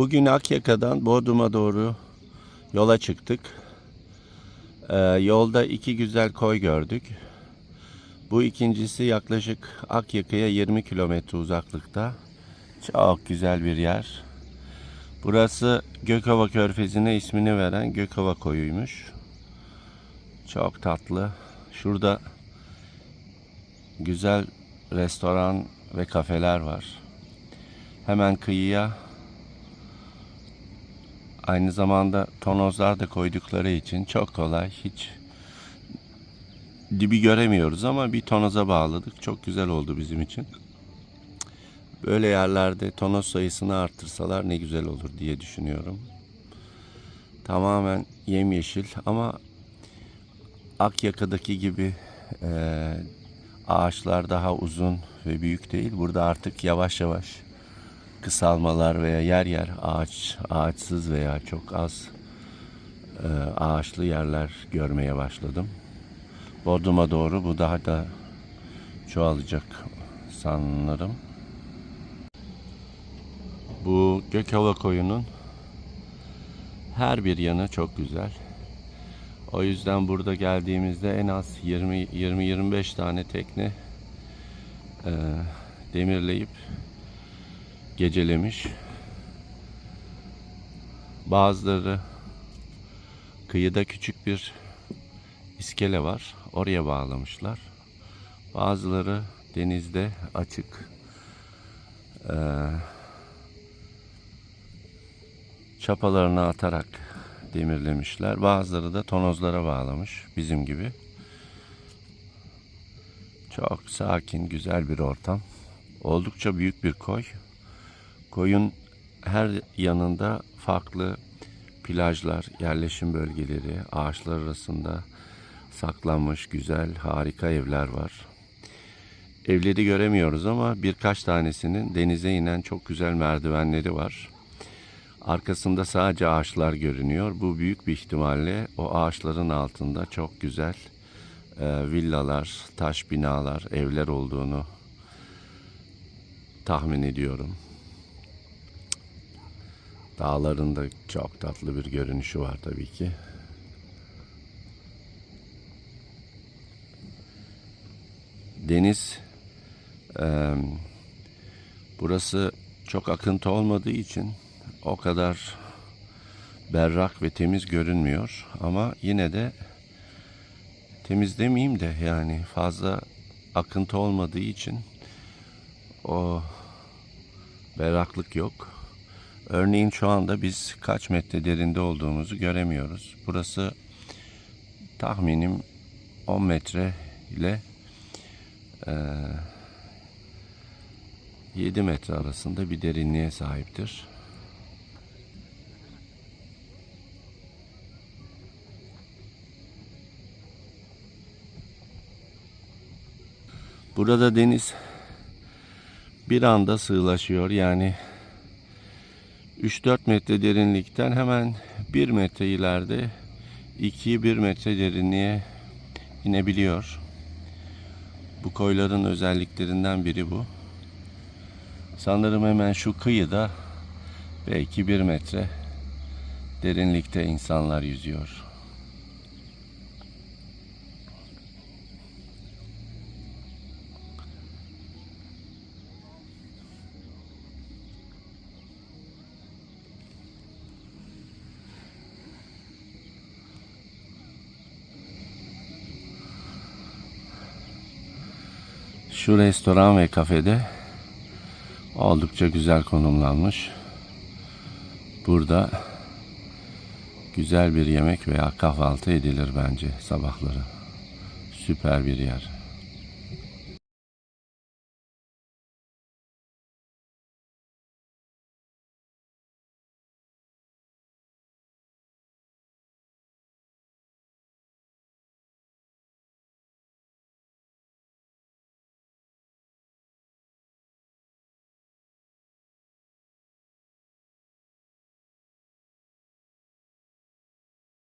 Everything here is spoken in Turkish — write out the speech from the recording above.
Bugün Akyaka'dan Bodrum'a doğru yola çıktık. Ee, yolda iki güzel koy gördük. Bu ikincisi yaklaşık Akyaka'ya 20 kilometre uzaklıkta. Çok güzel bir yer. Burası Gökova Körfezi'ne ismini veren Gökova koyuymuş. Çok tatlı. Şurada güzel restoran ve kafeler var. Hemen kıyıya aynı zamanda tonozlar da koydukları için çok kolay. Hiç dibi göremiyoruz ama bir tonoza bağladık. Çok güzel oldu bizim için. Böyle yerlerde tonoz sayısını arttırsalar ne güzel olur diye düşünüyorum. Tamamen yemyeşil ama Akyaka'daki gibi eee ağaçlar daha uzun ve büyük değil. Burada artık yavaş yavaş kısalmalar veya yer yer ağaç ağaçsız veya çok az e, ağaçlı yerler görmeye başladım. Bodrum'a doğru bu daha da çoğalacak sanırım. Bu Gökova koyunun her bir yanı çok güzel. O yüzden burada geldiğimizde en az 20-25 tane tekne e, demirleyip gecelemiş. Bazıları kıyıda küçük bir iskele var. Oraya bağlamışlar. Bazıları denizde açık e, çapalarını atarak demirlemişler. Bazıları da tonozlara bağlamış bizim gibi. Çok sakin, güzel bir ortam. Oldukça büyük bir koy. Koyun her yanında farklı plajlar, yerleşim bölgeleri, ağaçlar arasında saklanmış güzel, harika evler var. Evleri göremiyoruz ama birkaç tanesinin denize inen çok güzel merdivenleri var. Arkasında sadece ağaçlar görünüyor. Bu büyük bir ihtimalle o ağaçların altında çok güzel e, villalar, taş binalar, evler olduğunu tahmin ediyorum. Dağların da çok tatlı bir görünüşü var tabii ki. Deniz e, burası çok akıntı olmadığı için o kadar berrak ve temiz görünmüyor ama yine de temiz demeyeyim de yani fazla akıntı olmadığı için o berraklık yok. Örneğin şu anda biz kaç metre derinde olduğumuzu göremiyoruz. Burası tahminim 10 metre ile e, 7 metre arasında bir derinliğe sahiptir. Burada deniz bir anda sığlaşıyor. Yani 3-4 metre derinlikten hemen 1 metre ileride 2-1 metre derinliğe inebiliyor. Bu koyların özelliklerinden biri bu. Sanırım hemen şu kıyıda belki 1 metre derinlikte insanlar yüzüyor. Şu restoran ve kafede oldukça güzel konumlanmış. Burada güzel bir yemek veya kahvaltı edilir bence sabahları. Süper bir yer.